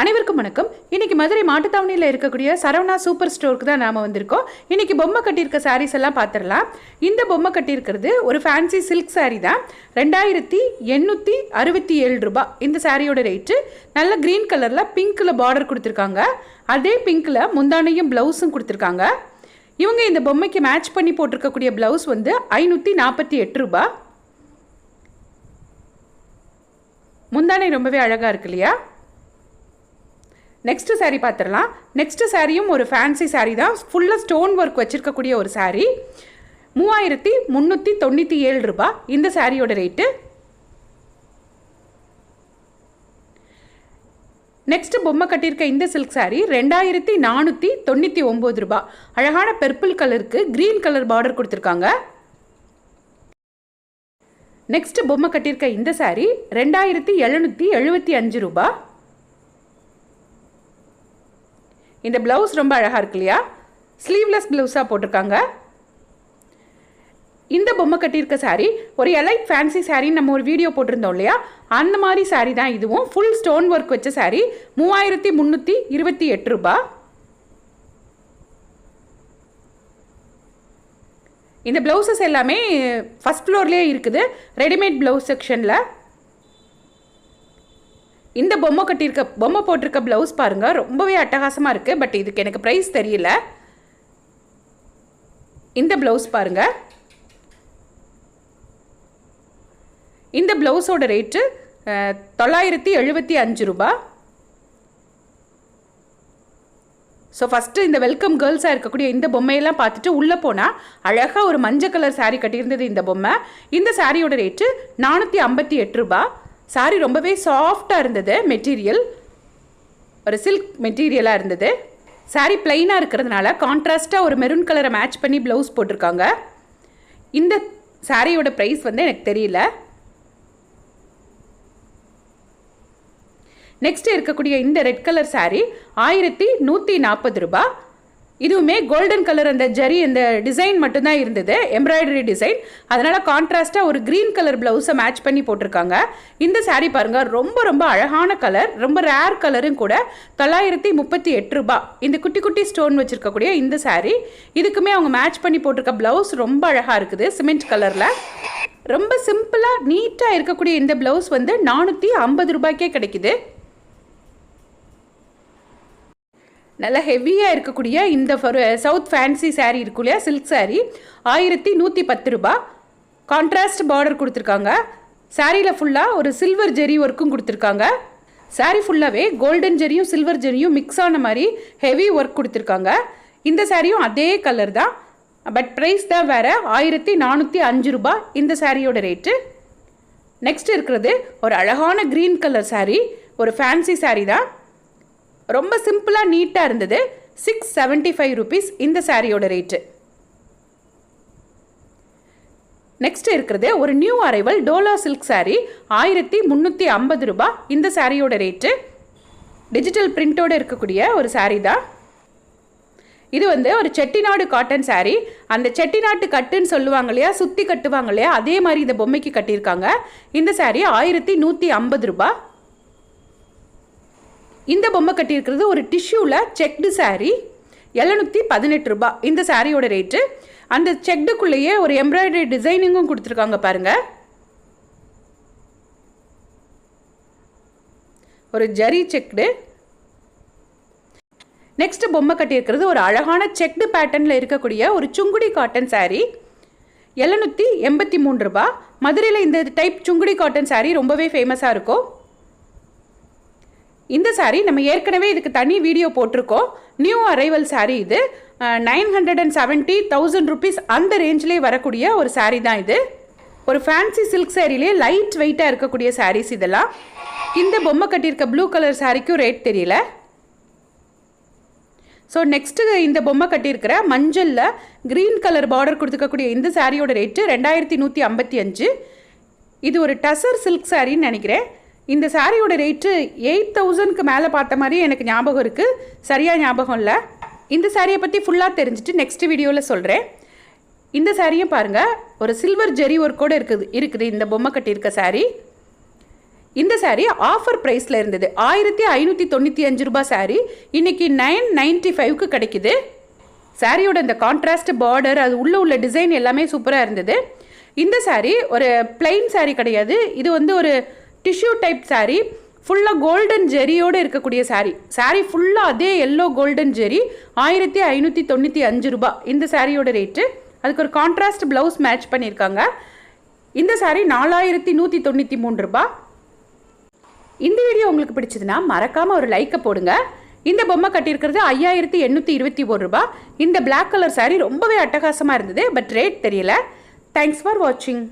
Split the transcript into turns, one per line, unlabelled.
அனைவருக்கும் வணக்கம். இன்றைக்கி மதுரை மாட்டுத்தாவணியில் இருக்கக்கூடிய சரவணா சூப்பர் ஸ்டோருக்கு தான் நாம் வந்திருக்கோம். இன்றைக்கி பொம்மை கட்டியிருக்க சாரீஸ் எல்லாம் பார்த்துடலாம் இந்த பொம்மை கட்டியிருக்கிறது ஒரு ஃபேன்சி சில்க் சாரீ தான். ரெண்டாயிரத்தி எண்ணூற்றி அறுபத்தி ஏழு ரூபாய். இந்த சாரியோட ரேட்டு நல்ல க்ரீன் கலரில் பிங்க்கில் பார்டர் கொடுத்துருக்காங்க. அதே பிங்க்கில் முந்தானையும் ப்ளவுஸும் கொடுத்துருக்காங்க. இவங்க இந்த பொம்மைக்கு மேட்ச் பண்ணி போட்டிருக்கக்கூடிய ப்ளவுஸ் வந்து ஐநூற்றி நாற்பத்தி எட்டு ரூபா முந்தானை ரொம்பவே அழகாக இருக்கு இல்லையா? நெக்ஸ்ட்டு சாரீ பார்த்துடலாம் நெக்ஸ்ட்டு சாரியும் ஒரு ஃபேன்சி சாரீ தான். ஃபுல்லாக ஸ்டோன் ஒர்க் வச்சுருக்கக்கூடிய ஒரு சாரீ மூவாயிரத்தி முந்நூற்றி தொண்ணூற்றி ஏழு ரூபாய் இந்த சாரியோட ரேட்டு நெக்ஸ்ட் பொம்மை கட்டியிருக்க இந்த சில்க் saree ரெண்டாயிரத்தி நானூற்றி தொண்ணூற்றி ஒம்பது ரூபா. அழகான பெர்பிள் கலருக்கு க்ரீன் கலர் பார்டர் கொடுத்துருக்காங்க. நெக்ஸ்ட் பொம்மை கட்டியிருக்க இந்த saree ரெண்டாயிரத்தி எழுநூற்றி எழுபத்தி அஞ்சு ரூபாய் இந்த ப்ளவுஸ் ரொம்ப அழகாக இருக்கு இல்லையா? ஸ்லீவ்லெஸ் ப்ளவுஸாக போட்டிருக்காங்க. இந்த பொம்மை கட்டியிருக்க சாரீ ஒரு எலைட் ஃபேன்சி சாரின்னு நம்ம ஒரு வீடியோ போட்டிருந்தோம் இல்லையா? அந்த மாதிரி சாரீ தான் இதுவும். ஃபுல் ஸ்டோன் ஒர்க் வச்ச சாரீ மூவாயிரத்தி முந்நூற்றி இருபத்தி எட்டு ரூபா. இந்த ப்ளவுசஸ் எல்லாமே ஃபஸ்ட் ஃப்ளோர்லேயே இருக்குது. ரெடிமேட் ப்ளவுஸ் செக்ஷனில் இந்த பொம்மை கட்டியிருக்க பொம்மை போட்டிருக்க ப்ளவுஸ் பாருங்கள் ரொம்பவே அட்டகாசமாக இருக்குது பட் இதுக்கு எனக்கு ப்ரைஸ் தெரியல. இந்த ப்ளவுஸ் பாருங்கள் இந்த ப்ளவுஸோட ரேட்டு தொள்ளாயிரத்தி எழுபத்தி அஞ்சு ரூபா. ஸோ ஃபஸ்ட்டு இந்த வெல்கம் கேர்ள்ஸாக இருக்கக்கூடிய இந்த பொம்மையெல்லாம் பார்த்துட்டு உள்ளே போனால் அழகாக ஒரு மஞ்சள் கலர் சாரீ கட்டியிருந்தது இந்த பொம்மை. இந்த சாரியோட ரேட்டு நானூற்றி ஐம்பத்தி எட்டு ரூபா. Saree ரொம்பவே சாஃப்டாக இருந்தது மெட்டீரியல் ஒரு சில்க் மெட்டீரியலாக இருந்தது. Saree பிளைனாக இருக்கிறதுனால கான்ட்ராஸ்ட்டாக ஒரு மெரூன் கலரை மேட்ச் பண்ணி ப்ளவுஸ் போட்டிருக்காங்க. இந்த சாரியோட ப்ரைஸ் வந்து எனக்கு தெரியல. நெக்ஸ்ட் இருக்கக்கூடிய இந்த ரெட் கலர் சாரீ ஆயிரத்தி நூற்றி நாற்பது ரூபாய். இதுவுமே கோல்டன் கலர் அந்த ஜரி அந்த டிசைன் மட்டும்தான் இருந்தது. எம்ப்ராய்டரி டிசைன் அதனால் கான்ட்ராஸ்ட்டாக ஒரு க்ரீன் கலர் ப்ளவுஸை மேட்ச் பண்ணி போட்டிருக்காங்க. இந்த சாரீ பாருங்கள் ரொம்ப ரொம்ப அழகான கலர் ரொம்ப ரேர் கலரும் கூட. தொள்ளாயிரத்தி முப்பத்தி எட்டு ரூபா. இந்த குட்டி குட்டி ஸ்டோன் வச்சுருக்கக்கூடிய இந்த சாரீ இதுக்குமே அவங்க மேட்ச் பண்ணி போட்டிருக்க ப்ளவுஸ் ரொம்ப அழகாக இருக்குது சிமெண்ட் கலரில் ரொம்ப சிம்பிளாக நீட்டாக இருக்கக்கூடிய இந்த ப்ளவுஸ் வந்து நானூற்றி ஐம்பது ரூபாய்க்கே கிடைக்குது. நல்ல ஹெவியாக இருக்கக்கூடிய இந்த சவுத் ஃபேன்சி சாரீ இருக்கும் இல்லையா? சில்க் சாரீ ஆயிரத்தி நூற்றி பத்து ரூபா கான்ட்ராஸ்ட் பார்டர் கொடுத்துருக்காங்க. சாரியில் ஃபுல்லாக ஒரு சில்வர் ஜெரி ஒர்க்கும் கொடுத்துருக்காங்க. சாரீ ஃபுல்லாகவே கோல்டன் ஜெரியும் சில்வர் ஜெரியும் மிக்ஸ் ஆன மாதிரி ஹெவி ஒர்க் கொடுத்துருக்காங்க. இந்த சாரியும் அதே கலர் தான். பட் ப்ரைஸ் தான் வேறு. ஆயிரத்தி நானூற்றி அஞ்சு ரூபா இந்த சாரியோட ரேட்டு நெக்ஸ்ட் இருக்கிறது ஒரு அழகான க்ரீன் கலர் சாரீ ஒரு ஃபேன்சி சாரீ தான். ரொம்ப சிம்பிளாக நீட்டாக இருந்தது. சிக்ஸ் செவன்ட்டி ஃபைவ் ருபீஸ் இந்த சாரியோட ரேட்டு நெக்ஸ்ட் இருக்கிறது ஒரு new arrival Dola silk saree ஆயிரத்தி முந்நூற்றி ஐம்பது ரூபாய் இந்த சாரியோட ரேட்டு டிஜிட்டல் பிரிண்ட்டோடு இருக்கக்கூடிய ஒரு saree தான். இது வந்து ஒரு செட்டிநாடு காட்டன் saree. அந்த செட்டிநாட்டு கட்டுன்னு சொல்லுவாங்க இல்லையா சுற்றி கட்டுவாங்க இல்லையா அதே மாதிரி இந்த பொம்மைக்கு கட்டியிருக்காங்க. இந்த saree ஆயிரத்தி நூற்றி ஐம்பது ரூபாய் இந்த பொம்மை கட்டியிருக்கிறது ஒரு டிஷ்யூவில் செக்டு saree எழுநூற்றி பதினெட்டு ரூபாய் இந்த சாரியோட ரேட்டு அந்த செக்டுக்குள்ளேயே ஒரு எம்ப்ராய்டரி டிசைனிங்கும் கொடுத்துருக்காங்க பாருங்கள் ஒரு ஜரி செக்டு. நெக்ஸ்ட் பொம்மை கட்டியிருக்கிறது ஒரு அழகான செக்டு பேட்டர்னில் இருக்கக்கூடிய ஒரு சுங்குடி காட்டன் saree எழுநூற்றி எண்பத்தி மூணு ரூபா. மதுரையில் இந்த டைப் சுங்குடி காட்டன் saree ரொம்பவே ஃபேமஸாக இருக்கும். இந்த சாரீ நம்ம ஏற்கனவே இதுக்கு தனி வீடியோ போட்டிருக்கோம். நியூ அரைவல் சாரீ இது. Nine hundred and seventy thousand rupees அந்த ரேஞ்சிலே வரக்கூடிய ஒரு சாரீ தான் இது. ஒரு ஃபேன்சி சில்க் சாரிலே லைட் வெயிட்டாக இருக்கக்கூடிய சாரீஸ் இதெல்லாம். இந்த பொம்மை கட்டியிருக்க ப்ளூ கலர் சாரீக்கும் ரேட் தெரியல. ஸோ நெக்ஸ்ட்டு இந்த பொம்மை கட்டியிருக்கிற மஞ்சளில் க்ரீன் கலர் பார்டர் கொடுத்துக்கக்கூடிய இந்த சாரியோட ரேட்டு ரெண்டாயிரத்தி நூற்றி ஐம்பத்தி அஞ்சு. இது ஒரு டசர் சில்க் சாரின்னு நினைக்கிறேன். இந்த சாரியோட ரேட்டு எயிட் தௌசண்ட்க்கு மேலே பார்த்த மாதிரி எனக்கு ஞாபகம் இருக்குது சரியாக ஞாபகம் இல்லை. இந்த சாரியை பற்றி ஃபுல்லாக தெரிஞ்சுட்டு நெக்ஸ்ட் வீடியோவில் சொல்கிறேன் இந்த சாரியும் பாருங்கள் ஒரு சில்வர் ஜெரி ஒர்க்கோடு இருக்குது. இருக்குது இந்த பொம்மை கட்டியிருக்க saree இந்த saree ஆஃபர் ப்ரைஸில் இருந்தது. ஆயிரத்தி ஐநூற்றி தொண்ணூற்றி அஞ்சு ரூபாய் saree இன்றைக்கி நைன் நைன்ட்டி ஃபைவ்க்கு கிடைக்குது. சாரியோட இந்த கான்ட்ராஸ்ட் பார்டர் அது உள்ளே உள்ள டிசைன் எல்லாமே சூப்பராக இருந்தது. இந்த saree ஒரு பிளெயின் saree கிடையாது. இது வந்து ஒரு டிஷ்யூ டைப் சாரீ ஃபுல்லாக கோல்டன் ஜெரியோடு இருக்கக்கூடிய சாரீ சாரீ ஃபுல்லாக அதே எல்லோ கோல்டன் ஜெரி ஆயிரத்தி ஐநூற்றி தொண்ணூற்றி அஞ்சு ரூபாய் இந்த சாரியோட ரேட்டு அதுக்கு ஒரு கான்ட்ராஸ்ட் ப்ளவுஸ் மேட்ச் பண்ணியிருக்காங்க. இந்த சாரீ நாலாயிரத்தி நூற்றி தொண்ணூற்றி மூணு ரூபா. இந்த வீடியோ உங்களுக்கு பிடிச்சதுன்னா மறக்காமல் ஒரு லைக்கை போடுங்க. இந்த பொம்மை கட்டியிருக்கிறது ஐயாயிரத்தி எண்ணூற்றி இருபத்தி ஒரு ரூபா. இந்த பிளாக் கலர் சாரீ ரொம்பவே அட்டகாசமாக இருந்தது பட் ரேட் தெரியல. தேங்க்ஸ் ஃபார் வாட்சிங்